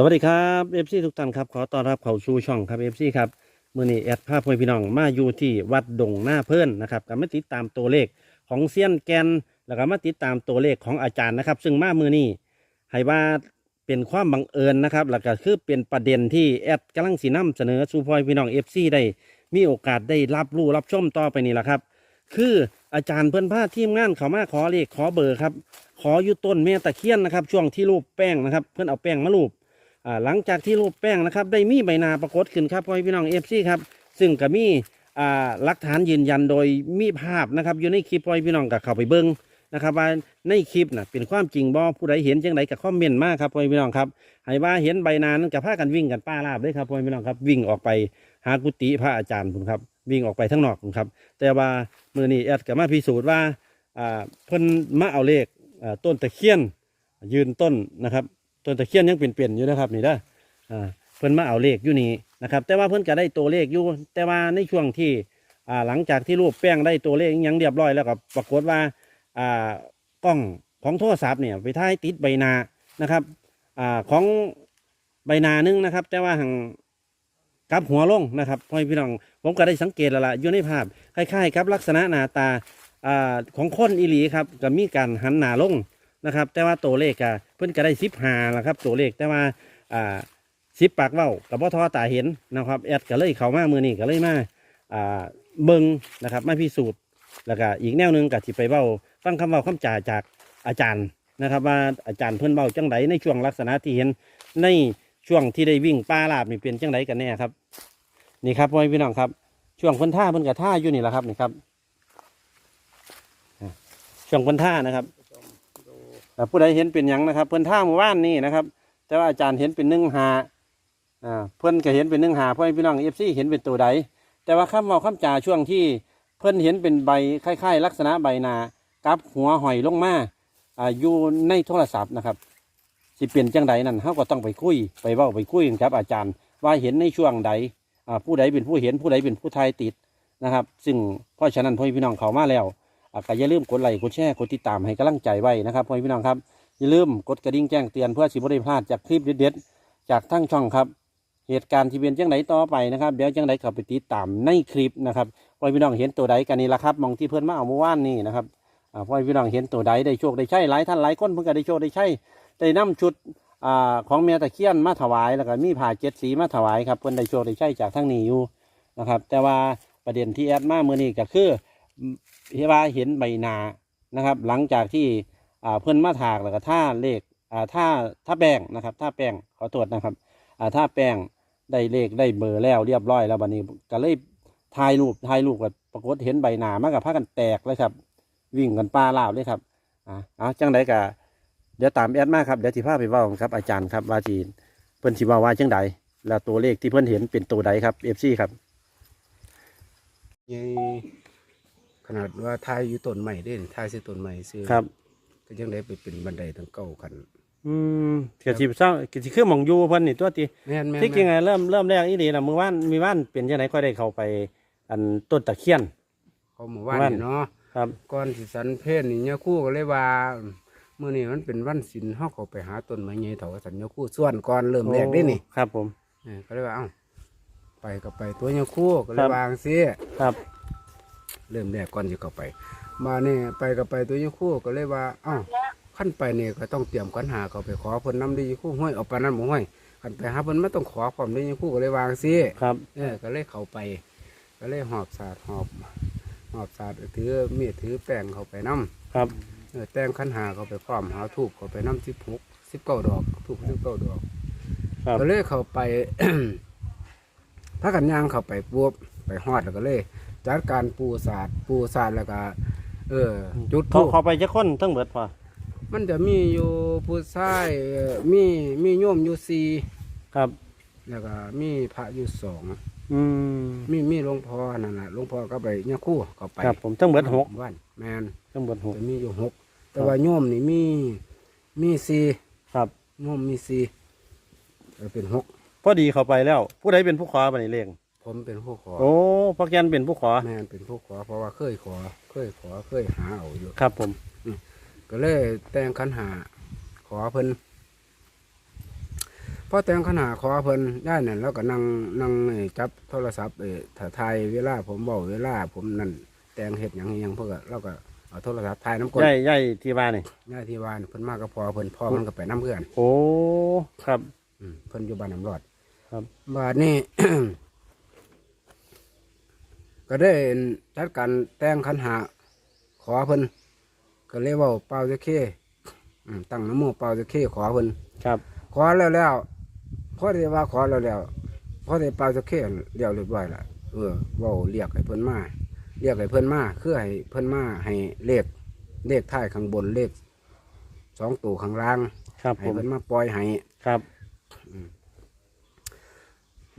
สวัสดีครับเอฟซีทุกท่านครับ ขอต้อนรับเข้าสู่ช่องครับเอฟซีครับมื่อนี้แอดภาพพ่อพี่น้องมาอยู่ที่วัดดงหน้าเพิ่นนะครับก็มาติดตามตัวเลขของเซียนแกนแล้วก็มาติดตามตัวเลขของอาจารย์นะครับ ซึ่งมามือนี้ให้ว่าเป็นความบังเอิญนะครับแล้วก็คือเป็นประเด็นที่แอดกำลังสีน้ำเสนอสู่พ่อพี่น้องเอฟซีได้มีโอกาสได้รับรู้รับชมต่อไปนี่แหละครับ คืออาจารย์เพิ่อนพาทีมงานเขามาขอเลขขอเบอร์ครับขออยู่ต้นเมตะเคียนนะครับ ช่วงที่รูปแป้งนะครับ เพื่อนเอาแป้งมารูป หลังจากที่รูปแป้งนะครับ ได้มีใบนาปรากฏขึ้นครับพ่อพี่น้องเอฟซีครับซึ่งก็มีหลักฐานยืนยันโดยมีภาพนะครับ อยู่ในคลิปพ่อพี่น้องกับเข้าไปเบิ้งนะครับว่าในคลิปน่ะเป็นความจริงบ่ผู้ใดเห็นจังไดกับคอมเมนต์มากครับพ่อพี่น้องครับให้ว่าเห็นใบนานั้นกับพากันวิ่งกันป้าลาบเลยครับพ่อพี่น้องครับ วิ่งออกไปหากุฏิพระอาจารย์ผมครับวิ่งออกไปทั้งนอกผมครับ แต่ว่ามือนี้แอดก็มาพิสูจน์ว่าเพิ่นมาเอาเลขต้นตะเคียนยืนต้นนะครับ ต้นตะเคียนยังเปลี่ยนๆอยู่นะครับนี่เด้ออ่าเพิ่นมาเอาเลขอยู่นี่นะครับ แต่ว่าเพิ่นก็ได้ตัวเลขอยู่ แต่ว่าในช่วงที่อ่าหลังจากที่รูปแป้งได้ตัวเลขอิหยังเรียบร้อยแล้วก็ปรากฏว่าอ่ากล้องของโทรศัพท์เนี่ยไปถ่ายติดใบหนานะครับอ่าของใบหนาหนึงนะครับ แต่ว่าหังกลับหัวลงนะครับพ่อพี่น้องผมก็ได้สังเกตแล้วล่ะอยู่ในภาพคล้ายๆครับลักษณะหน้าตาอ่าของคนอีหลีครับก็มีการหันหน้าลง นะครับ แต่ว่าตัวเลขก็เพิ่นก็ได้สิบหาละครับตัวเลขแต่ว่าอ่าสิบปากเว้ากับพ่อทอตาเห็นนะครับแอดก็เลยเข้ามามือนี้ก็เลยมาอ่าเบิงนะครับมาพิสูจน์แล้วก็อีกแนวหนึงก็ที่ไปเว้าฟังคำเว้าคำจ่าจากอาจารย์นะครับ ว่าอาจารย์เพิ่อนเว้าจังไดในช่วงลักษณะที่เห็นในช่วงที่ได้วิ่งป้าลาบนี่เป็นจังไดกันแน่ครับ นี่ครับพ่อแม่พี่น้องครับ ช่วงคนท่าเพิ่นกับท่าอยู่นี่แหละครับนี่ครับช่วงคนท่านะครับ อะผู้ใดเห็นเป็นหยังนะครับ เพิ่อนท่าเมื่อวานนี่นะครับ แต่ว่าอาจารย์เห็นเป็นหนึ่งหาอ่าเพิ่อนก็เห็นเป็นหนึ่งหาพ่อพี่น้องเอฟซีเห็นเป็นตัวใด แต่ว่าคำเว่าคำจ่าช่วงที่เพิ่อนเห็นเป็นใบคล้ายๆ ลักษณะใบนากับหัวหอยลงมาอ่าอยู่ในโทรศัพท์นะครับสิเปลี่ยนจังใดนั่นเขาก็ต้องไปคุยไปเว้าไปคุยกันครับ อาจารย์ว่าเห็นในช่วงใดอ่าผู้ใดเป็นผู้เห็นผู้ใดเป็นผู้ทายติดนะครับ ซึ่งเพราะฉะนั้นพ่อพี่น้องเขามาแล้ว ก็อย่าลืมกดไลค์กดแชร์กดติดตามให้กำลังใจไว้นะครับพ่อพี่น้องครับอย่าลืมกดกระดิ่งแจ้งเตือนเพื่อสิบได้พลาดจากคลิปเด็ดๆจากทั้งช่องครับ เหตุการณ์ที่เป็นจังไดต่อไปนะครับเดี๋ยวจังไดเข้าไปติดตามในคลิปนะครับพ่อพี่น้องเห็นตัวใดกันนี่ละครับมองที่เพื่อนมาเอาเมื่อวานนี่นะครับอ่าพ่อพี่น้องเห็นตัวใดได้โชคได้ใช่หลายท่านหลายคนเพิ่งก็ได้โชคได้ใช่ได้นำชุดอของเมียตะเคียนมาถวายแล้วก็มีผ่าเจ็ดสีมาถวายครับเพิ่นได้โชคได้ใช้จากทั้งนี้อยู่นะครับ แต่ว่าประเด็นที่แอดมาเมื่อนี้ก็คือ ที่ว่าเห็นใบนานะครับ หลังจากที่เพิ่นมาถากแล้วก็ท่าเลขท่าท่าแป้งนะครับท่าแป้งขอตรวจนะครับท่าแป้งได้เลขได้เบอร์แล้วเรียบร้อยแล้วบัดนี้ก็เลยถ่ายรูปถ่ายรูปกับปรากฏเห็นใบหนามากับพากันแตกเลยครับ วิ่งกันปลาลาวเลยครับอ่าเอาจังไดกะเดี๋ยวตามแอดมากครับเดี๋ยวที่พาไปว่าครับอาจารย์ครับว่าจีเพิ่อนสิว่าว่าจังใดแล้วตัวเลขที่เพิ่อนเห็นเป็นตัวใดครับเอฟซีครับใหญ่ ขนาดว่าทายอยู่ต้นใหม่เด้นทายใส่ต้นใหม่ซื้อครับ ก็ยังได้ไปเป็นบันไดทั้งเก้าขัน อืมเกิดสิเศร้าเกิดสิคือหมองอยู่เพิ่นนี่ตัวตีแม่นแม่นที่จริงแม่นไงเริ่มเริ่มแรกอีหลีน่ะมือว่านมีว่านเป็นจังไดก็ได้เข้าไป อันต้นตะเคียน เขาหมู่บ้านว่านนี่เนาะครับ ก่อนสิสันเพศนี่เนี่ยคู่ก็เลยว่ามื้อนี้มันเป็นวันศีลเฮาก็ไปหาต้นไม้ใหญ่เถาสันเนี่ยคู่ส่วนก่อนเริ่มแรกได้นี่โอ้ครับผม เออก็เลยว่าเอ้าไปก็ไปตัวเนี่ยคู่ก็เลครัยบ วางซิ ครับ เริ่มแรกก่อนจะเข้าไป มานี่ไปก็ไปตัวเนี่ยคู่ก็เลยว่าเอ้าขั้นไปนี่ก็ต้องเตรียมกันหาเขาไปขอเพิ่นนำได้อยู่คู่ห้วยเอาปานนั้นบ่ห้วยคันไปหาเพิ่นไม่ต้องขอความได้อยู่คู่ก็เลยวางซิครับ เออก็เลยเข้าไป ก็เลยหอบสาดหอบหอบสาดถือมีดถือแป้งเข้าไปน้ครับำเออแต่งขันหาเข้าไปพร้อมหาทูบเข้าไปน้ำสิบหกสิบเก้าดอกทูบสิบเก้าดอกครับ ก็เลยเข้าไปถ้ากันย่างเข้าไปปุ๊บไปฮอดแล้วก็เลย จัดการปูสาดปูสาดแล้วก็เออ จุดเขาทูบเขาไปจะค้นทั้งเบิดพอมันจะมีอยู่ผู้ชายเอ่อมีมีโยมอยู่สี่ครับ แล้วก็มีพระอยู่สองอืมมีมีหลวงพ่อนั่นแหละหลวงพ่อก็ไปเนี่ยคู่ก็ไปครับผมทั้งเบิดหกวันแมนทั้งเบิดหกจะมีอยู่หกแต่ครับว่าโยมนี่มีมีสี่ครับ โยมมีสี่เออเป็นหกพอดีเข้าไปแล้ว ผู้ใดเป็นผู้ขอบัดนี้เลข ผมเป็นผู้ขอโอ้พักยันเป็นผู้ขอ แมนเป็นผู้ขอ เพราะว่าเคยขอ เคยขอเคยหาเอาอยู่ ครับผม ก็เลยแต่งขันหาขอเพิ่นพอแต่งขนาขอเพิ่นได้นั่นแล้วก็นั่งนั่งไอ้จับโทรศัพท์เอ้ถ่ายทายเวลาผมบอกเวลา ผมนั่นแต่งเฮ็ดหยังอิหยังเพิ่นก็เราก็เอาโทรศัพท์ถ่ายน้ำกลใหญ่ใหญ่ที่ว่านี่หน้าที่ว่านี่เพิ่นมาก็พอเพิ่นพ่อมันก็ไปน้ำเพื่อน โอ้ ครับ อืมเพิ่นอยู่บ้านน้ำรอดครับ บาดนี้ ก็ได้จัดการแต่งขันหาขอเพิ่นก็เลยเว่าเป่าจะเข้อืมตั้งน้ำโมเป่าจะเข้ขอเพิ่นครับ ขอแล้วแล้วพอได้ว่าขอแล้วแล้วพอได้เป่าจะเข้เรียวเรียบร้อยละเออเว่าเรียกให้เพิ่นมาเรียกให้เพิ่นมาคือให้เพิ่นมาให้เลขเลขท้ายข้างบนเลขสองตัวข้างล่างครับผให้มเพิ่นมาปล่อยให้ครับ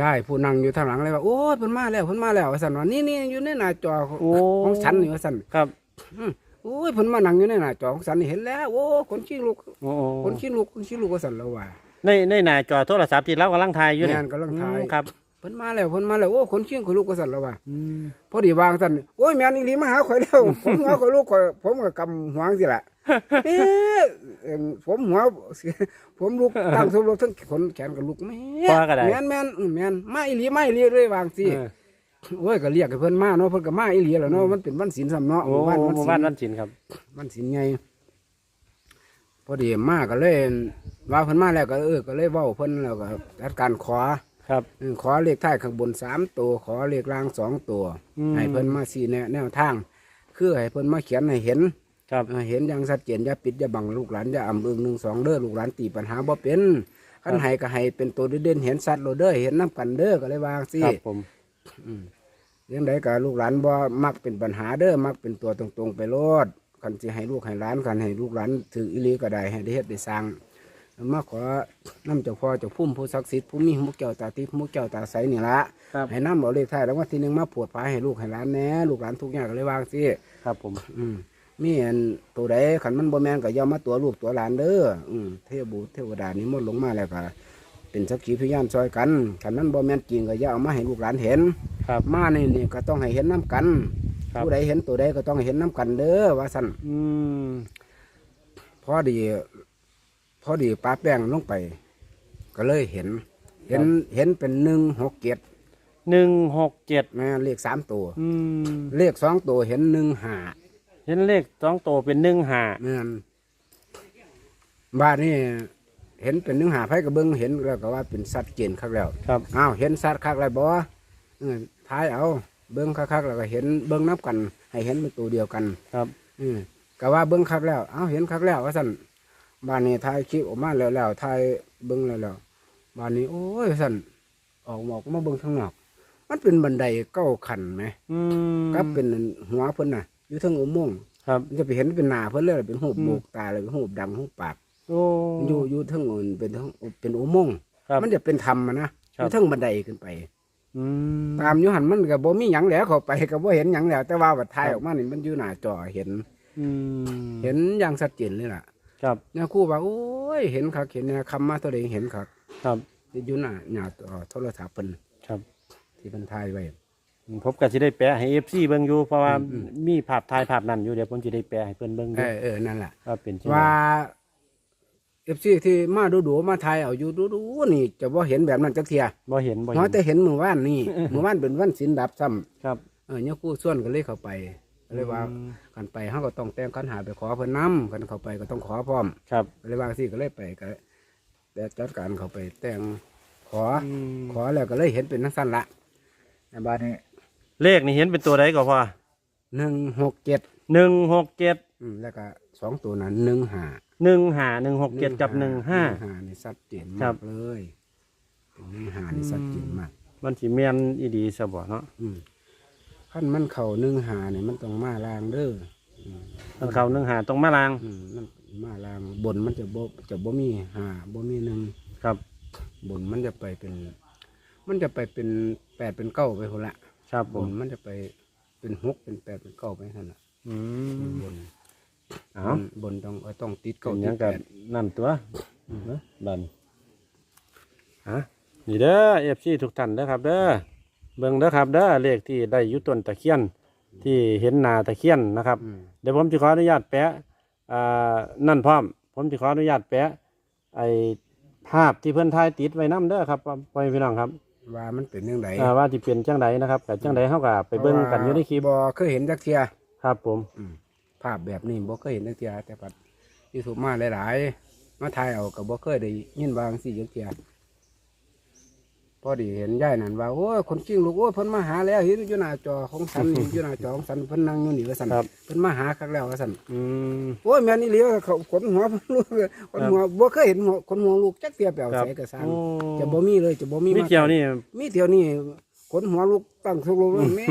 ยายผู้นั่งอยู่ทางหลังเลยว่าโอ้ยเพิ่นมาแล้วเพิ่นมาแล้วว่าซั่นว่านี่นี่อยู่ในหน้าจอของโอ้ ของฉันนี่ว่าซั่นครับโอ้ยเพิ่นมานั่งอยู่ในหน้าจอของฉันนี่เห็นแล้ว โอ้คนขี้ลูกโอ้โอ้คนขี้ลูกคนขี้ลูกว่าซั่นแล้วว่า ในในหน้าจอโทรศัพท์ที่เรากำลังถ่ายอยู่เนี่ยแม่นกำลังถ่าย อืมครับเพิ่นมาแล้วเพิ่นมาแล้วโอ้คนขี้คนลูกว่าซั่นแล้วว่าอืมพอดีวางซั่นโอ้ยแม่นอีหลีมาหาข่อยแล้วผมหัวข่อยลูกข่อยผมก็กำหัวสิล่ะ เอ๊ะเอิ่มผมหัวผมลุกตั้งสมรบทั้งขนแขนกับลูกแม่พอก็ได้ แม่นแม่นอืมแม่นมาอีหลีมาอีหลีเลยวางสิเออโอ้ยก็เรียกให้เพิ่นมาเนาะเพิ่นก็มาอีหลีแหล้วเนาะมันเป็นวันศีลซ้ำเนาะโอ้วันหวันมู่ศีบ้านล วันศิลป์ครับวันศีลไงพอดีมาก็เลยว่าเพิ่นมาแล้วก็เออก็เลยเว้าเพิ่นแล้วก็จัดการขอครับ อืมขอเลขท้ายข้างบนสามตัว ขอเลขล่างสองตัว อืม ให้เพิ่นมาสี่แนวแนวทาง คือให้เพิ่นมาเขียนให้เห็น ครับเออเห็นอย่างชัดเจนอย่าปิดอย่าบังลูกหลานอย่าอ่ำอึงหนึ่งสองเด้อลูกหลานตีปัญหาบ่เป็นคันให้ก็ให้เป็นตัวเด่นๆเห็นชัดโลดเด้อเห็นน้กันเด้อก็เลยวางสิครับผมยังไดก็ลูกหลานบ่มักเป็นปัญหาเด้อมักเป็นตัวตรงๆ ไปโลดคันสิให้ลูกให้หลานกันให้ลูกหลานถืออิลีก็ได้ให้ได้เฮ็ดได้สร้างมาขอน้ำเจ้าพ่อเจ้าพุ่มผู้ศักดิ์สิทธิ์ผู้มีมุกแก้วตาทิพย์มุกแก้วตาใสนี่ละครับให้น้ำเอาเลขท้ายแล้ววันที่หนึ่งมาปวดพายให้ลูกให้หลานแหน่ลูกหลานทุกอย่างก็เลยวางสิครับผม อืม มีอันตัวใดขันมันบ่แมนก็อย่ามาตัวลูกตัวหลานเด้ออืมเทพบุตรเทวดานี่มดลงมาแล้วก็เป็นสักขีพยานซอยกันขันมันบ่แมนจริงก็อย่าเอามาให้ลูกหลานเห็นครับ มานี่นี่ก็ต้องให้เห็นน้กันครับ ผู้ใดเห็นตัวใดก็ต้องให้เห็นน้กันเด้อว่าสั่นอืมพอดีพอดีป้าแป้งลงไป ก็เลยเห็น เห็นเห็นเป็นหนึ่งหกเจ็ดหนึ่งหกเจ็ดแม่เลขสามตัว อืมเลขสองตัวเห็นหนึ่งห้า เห็นเลขสองโตวเป็นหนึ่งหาแม่นบ้านนี่เห็นเป็นหนึ่งห้าไผกระเบื้องเห็นแล้วก็ว่าเป็นสัตว์เจนคักแล้วครับ อ้าวเห็นสัตว์คักแล้วบ่เออท้ายเอาเบิ้งคักๆแล้วก็เห็นเบิ้งนับกัน ให้เห็นเป็นตัวเดียวกันครับ อืมก็ว่าเบิ้งคักแล้ว เอาเห็นคักแล้วว่าสั่นบ้านนี้ถ่ายคลิปออกมาแล้วแล้วถ่ายเบิ้งแล้วแล้วบ้านนี้ โอ้ยว่าสั่นออกหมอกมาเบิ้งข้างนอก มันเป็นบันไดเก้าขันไหมอืมกับเป็นหัวเพิ่นน่ะ อยู่เทั้งอุโมงค์ครับ มันจะไปเห็นเป็นหน้าเพิ่นเลยเป็นหูบอืม โบกตาเลยเป็นหูบดังหูบปากโอ้ อยู่อยู่เทั้งอื่นเป็นเทั้งเป็นอุโมงค์ครับมันจะเป็นธรรมอะนะอครับ ยู่เทั้งบันไดขึ้นไป อืม ตามอยู่หันมันก็บ่มีหยังแล้วเข้าไปก็บ่เห็นหยังแล้ว แต่ว่าบัดถ่ายออกมานี่มันอยู่หน้าจอเห็น อืมเห็นอย่างชัดเจนเลยล่ะครับเนี่ยครู่ว่าโอ้ยเห็นคักเห็นเนี่ยคำมาตัวเองเห็นคักครับอยู่หน้าหน้าจอโทรศัพท์เพิ่นครับ ที่เพิ่นถ่ายไว้ ผมก็สิได้แปะให้เอฟซีเบิ่งอยู่เพราะว่าอืม มีภาพถ่ายภาพนั้นอยู่เดี๋ยวผมสิได้แปะให้เพิ่นเบิ่งอเอยู่อเออนั่นล่ะว่าเป็นจังไดว่าเอฟซีที่มาดูดูๆมาถ่ายเอาอยู่ดูดูๆนี่จะบ่เห็นแบบนั้นจักเทียบ่เห็นบ่เพราะเห็นแต่เห็นมื้อวานนี่ มื้อวานเป็นวันศีลดับซ้ำครับเออเนี่ยครู่ส่วนก็เลยเข้าไปก็เลยว่าอืม กันไปเฮาก็ต้องแต่งคันหาไปขอเพิ่นนํกันเข้าไปก็ต้องขอพร้อมครับก็เลยว่าสิก็เลยไปก็แต่จัดการเข้าไปแต่งขออมขอแล้วก็เลยเห็นเป็นทั้งสั้นละ ในบ้านนี้ เลขนี่เห็นเป็นตัวใดก็พอหนึ่งหกเจ็ดหนึ่งหกเจ็ดแล้วก็สองตัวนั้นหนึ่งหาหนึ่งหาหนึ่งหกเจ็ดกับหนึ่งห้าหานี่ชัดเจนครัมาบกเลยเป็นหนึ่งหานี่ชัดเจนมากมันสิแม่นอีดีซะบ่เนาะอืมขั้นมันเข่าหนึ่งหาเนี่ยมันต้องมาลางเด้ออืมมันเข้าหนึ่งหาตรงมาลางอืมมันมาลางบนมันจะบ่จะบ่มีหาบ่มีหนึ่งครับ บนมันจะไปเป็น มันจะไปเป็นแปดเป็นเก้าไปคนละ ครับผบมนมันจะไปเป็นหกเป็นแปดเป็นเก้าไปนั่นน่ะอืมบนเอาบนบนต้องเอาต้องติดก็เก้าหติยัดงแปกัดนั่นตัวเนาะบันฮะนี่เด้อเอฟซีทุกท่านเด้อครับ เด้อเบิ่งเด้อครับ เด้อเลขที่ได้อยุต้นตะเคียน ที่เห็นหนาตะเคียนนะครับ อืมเดี๋ยวผมจะขออนุญาตแปะอ่านั่นพร้อม ผมจะขออนุญาตแปะ ไอ้ภาพที่เพิ่นถ่ายติดไว้นํเด้อครับพ่อแม่พี่น้องครับ ว่ามันเป็นยังไงอ่าว่าสิเป็นจังไดนะครับกับจังไดเฮาก็ไปเบิ่งกันอยู่ในคลิปบ่เคยเห็นจักเทียครับผมอืมภาพแบบนี้บ่เคยเห็นจักเทียแต่ปัดยูทูบมาหลายๆมาถ่ายเอาก็บ่เคยได้ยินบาจั่งสี่จักเทีย พอดีเห็นยายนั่นว่าโอ้ยคนกิ้งลูกโอ้ยเพิ่นมาหาแล้วเห็นอยู่หน้าจอของสันเห็นอยู่หน้าจอของสันเพิ่นนั่งอยู่นี่ว่าสันครับ เพิ่นมาหาครั้งแล้วว่าสันอืม โอ้ยแม่นอี่เลี้ยวเขาขนหัวเพิ่นลูกเลยขนหัวบ่เคยเห็นหัวขนหัวลูกจักเทียแปลวครับใส่กระสังโอ้ จะบ่มีเลยจะบ่มีมีมาเกี่ยวนี่ มีเที่ยวนี้ขนหัวลูกตั้งทุกลูกแม่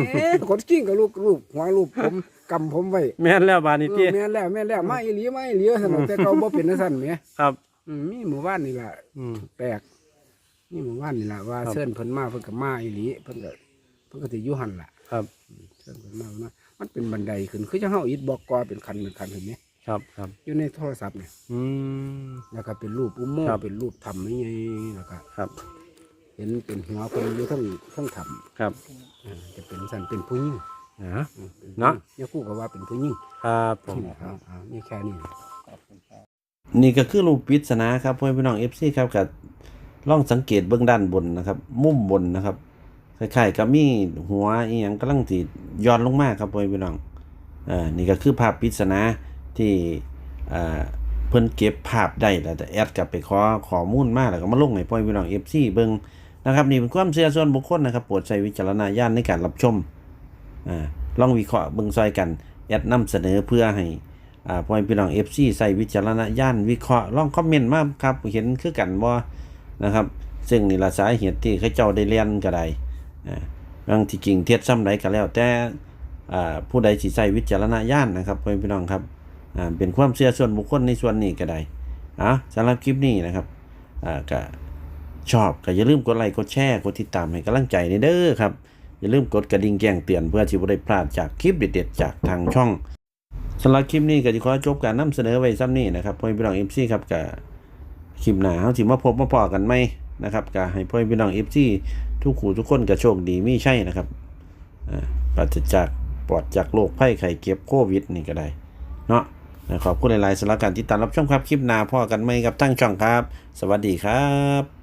ขนกิ้งกับลูกลูกหัวลูกผมกำผมไว้แม่นแล้วบาดนี้เอติอแม่นแล้วแม่นแล้วมาอีหลีมาอีหลีสนแต่เขาบ่เป็นจังซั่นแหมครับ อืมมีหมู่บ้านนี่ล่ะอืมแปลก นี่หมู่บ้านนี่ล่ะว่าครับเชิญเพิ่นมาเพิ่นก็มาอีหลีเพิ่นก็เพิ่นก็สิอยู่หั่นล่ะครับเชิญเพิ่นมาเนาะมันเป็นบันไดขึ้นคือจังเฮาอิฐบอกกอเป็นคันเป็นคันเห็นไหมครับครับอยู่ในโทรศัพท์เนี่ยอืมแล้วก็เป็นรูปอุโมงครับค์เป็นรูปถ้ำนี่ไงแล้วก็ครับ เห็นเป็นหัวเพิ่นอยู่ทั้งทั้งถ้ำครับอ่าจะเป็นสันเป็นผู้หญิงนะอืมป็ผู้หญิงเนาะเนี่ยครู่ก็ว่าเป็นผู้หญิงครับผมอ่าอ่านี่แค่นี้นี่ก็คือรูปปริศนาครับพ่อแม่พี่น้อง FC ครับกับ ลองสังเกตเบื้องด้านบนนะครับ มุมบนนะครับคล้ายๆกับมีหัวอีหยังกำลังสิย้อนลงมาครับพ่อพี่น้องอ่านี่ก็คือภาพปริศนาที่อ่าเพิ่นเก็บภาพได้แล้วแต่แอดกลับไปขอข้อมูลมาแล้วก็มาลงให้พ่อพี่น้อง FC เบิ่งนะครับนี่เป็นความเชื่อส่วนบุคคลนะครับโปรดใช้วิจารณญาณในการรับชมอ่าลองวิเคราะห์เบิ่งซอยกันแอดนำเสนอเพื่อให้อ่าพ่อพี่น้อง FC ใส่วิจารณญาณวิเคราะห์ลองคอมเมนต์มาครับเห็นคือกันบ่ นะครับ ซึ่งนี่ละสาเหตุที่เขาเจ้าได้เรียนก็ได้อ่าบางที่จริงเท็จซ้ำใดก็แล้ว แต่อ่าผู้ใดสิใส่วิจารณญาณนะครับพ่อแม่พี่น้องครับอ่าเป็นความเชื่อส่วนบุคคลในส่วนนี้ก็ได้อะสำหรับคลิปนี้นะครับอ่าก็ชอบก็อย่าลืมกดไลค์กดแชร์กดติดตามให้กำลังใจในเด้อครับอย่าลืมกดกระดิ่งแจ้งเตือนเพื่อที่บ่ได้พลาดจากคลิปเด็ดๆจากทางช่องสำหรับคลิปนี้ก็จะขอจบการนำเสนอไว้ซ้ำนี้นะครับพ่อพี่น้องเอฟซีครับกับ คลิปหน้าเขาสิมาพบมาพอกันไหมนะครับก็ให้พ่อพี่น้องเอฟซีทุกขู่ทุกคนก็โชคดีมีใช่นะครับปราศจากปลอดจากโรคไข้ไข้เก็บโควิดนี่ก็ได้ เนาะขอบคุณหลายๆสำหรับการติดตามรับชมครับ คลิปหน้าพ่อกันไหมครับตั้งช่องครับ สวัสดีครับ